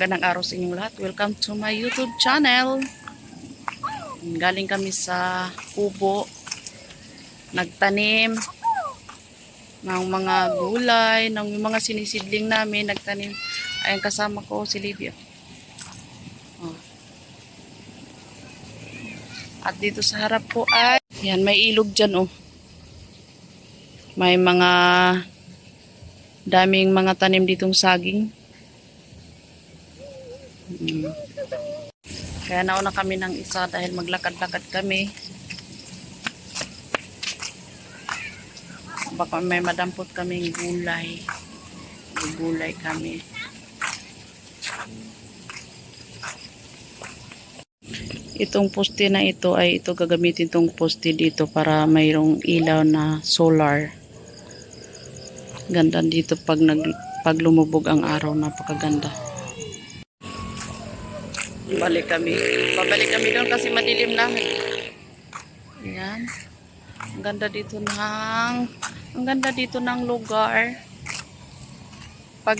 Magandang araw sa inyong lahat. Welcome to my YouTube channel. Galing kami sa kubo. Nagtanim ng mga gulay, ng mga sinisidling namin. Nagtanim. Ayan kasama ko si Livia. Oh. At dito sa harap ko ay, yan, may ilog dyan oh. May mga daming mga tanim ditong saging. Mm. Kaya nauna kami ng isa dahil maglakad-lakad kami. Baka may madampot kaming gulay. Gulay kami. Itong poste na ito ay ito gagamitin itong poste dito para mayroong ilaw na solar. Ganda dito pag nag pag lumubog ang araw, napakaganda. Balik kami. Babalik kami doon kasi madilim na. Ayan. Ang ganda dito ng ang ganda dito ng lugar. Pag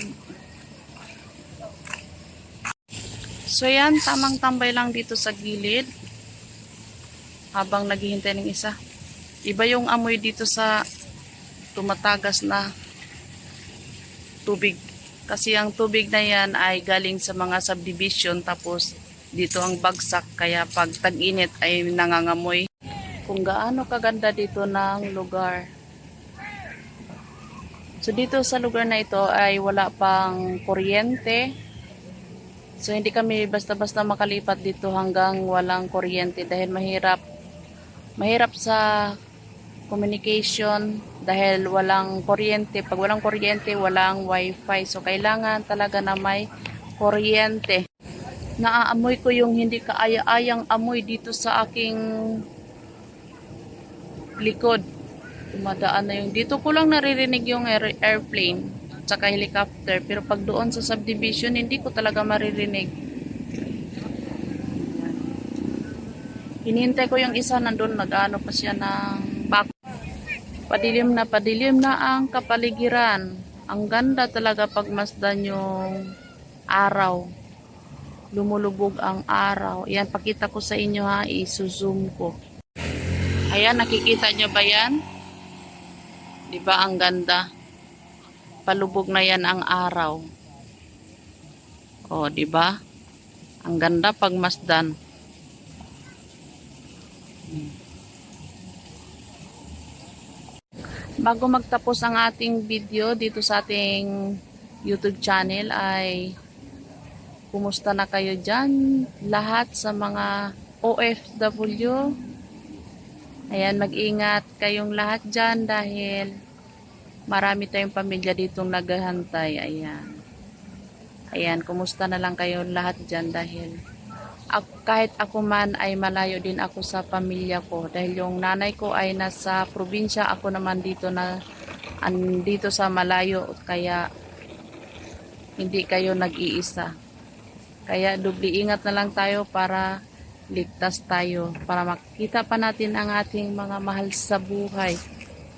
So yan, tamang tambay lang dito sa gilid. Habang naghihintay ng isa. Iba yung amoy dito sa tumatagas na tubig. Kasi ang tubig na yan ay galing sa mga subdivision tapos dito ang bagsak kaya pag tag-init ay nangangamoy. Kung gaano kaganda dito ng lugar. So dito sa lugar na ito ay wala pang kuryente. So hindi kami basta-basta makalipat dito hanggang walang kuryente dahil mahirap mahirap sa communication dahil walang kuryente. Pag walang kuryente, walang wifi. So, kailangan talaga na may kuryente. Naaamoy ko yung hindi kaaya-ayang amoy dito sa aking likod. Dumadaan na yung dito ko lang naririnig yung air- airplane at saka helicopter. Pero pag doon sa subdivision, hindi ko talaga maririnig. Hinihintay ko yung isa nandun, nag-ano pa siya ng Padilim na padilim na ang kapaligiran. Ang ganda talaga pag masdan yung araw. Lumulubog ang araw. Yan, pakita ko sa inyo ha. I-zoom ko. Ayan, nakikita nyo ba yan? Di ba ang ganda? Palubog na yan ang araw. O, di ba? Ang ganda pag masdan. Bago magtapos ang ating video dito sa ating YouTube channel ay kumusta na kayo dyan? Lahat sa mga OFW ayan mag-ingat kayong lahat dyan dahil marami tayong pamilya ditong naghahantay. Ayan. Ayan kumusta na lang kayo lahat dyan dahil ako, kahit ako man ay malayo din ako sa pamilya ko dahil yung nanay ko ay nasa probinsya ako naman dito na andito sa malayo kaya hindi kayo nag-iisa. Kaya dubli ingat na lang tayo para ligtas tayo para makita pa natin ang ating mga mahal sa buhay.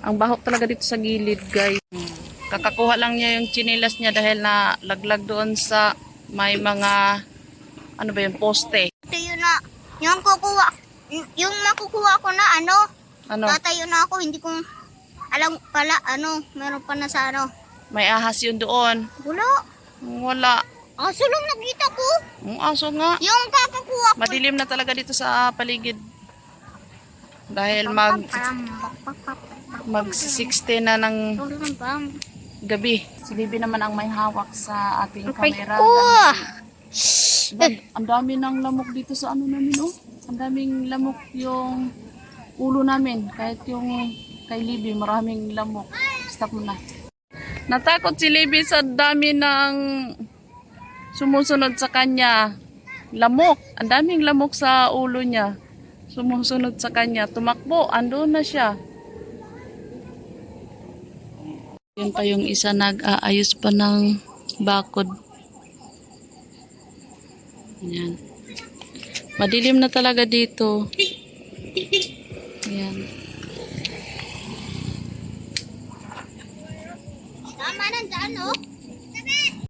Ang bahok talaga dito sa gilid guys. Kakakuha lang niya yung chinilas niya dahil na laglag doon sa may mga ano ba yun, poste. Ito yun na, yung kukuha, yung makukuha ko na ano, Ano, tatayo na ako, hindi ko alam pala, ano, meron pa na sa ano. may ahas yun doon. Wala, Wala. aso lang nakita ko. Ang aso nga. Yung kakakuha ko. Madilim na talaga dito sa paligid. Dahil mag mag 60 na ng gabi. Si Bibi naman ang may hawak sa ating kamera. Diba, ang dami ng lamok dito sa ano namin, oh. Ang daming lamok yung ulo namin. Kahit yung kay Libby, maraming lamok. Stop mo na. Natakot si Libby sa dami ng sumusunod sa kanya. Lamok. Ang daming lamok sa ulo niya. Sumusunod sa kanya. Tumakbo. Andun na siya. Yan pa yung isa nag-aayos pa ng bakod. Ayan. Madilim na talaga dito. Ayan. Tama, nandaan, no? Oh. Sabi!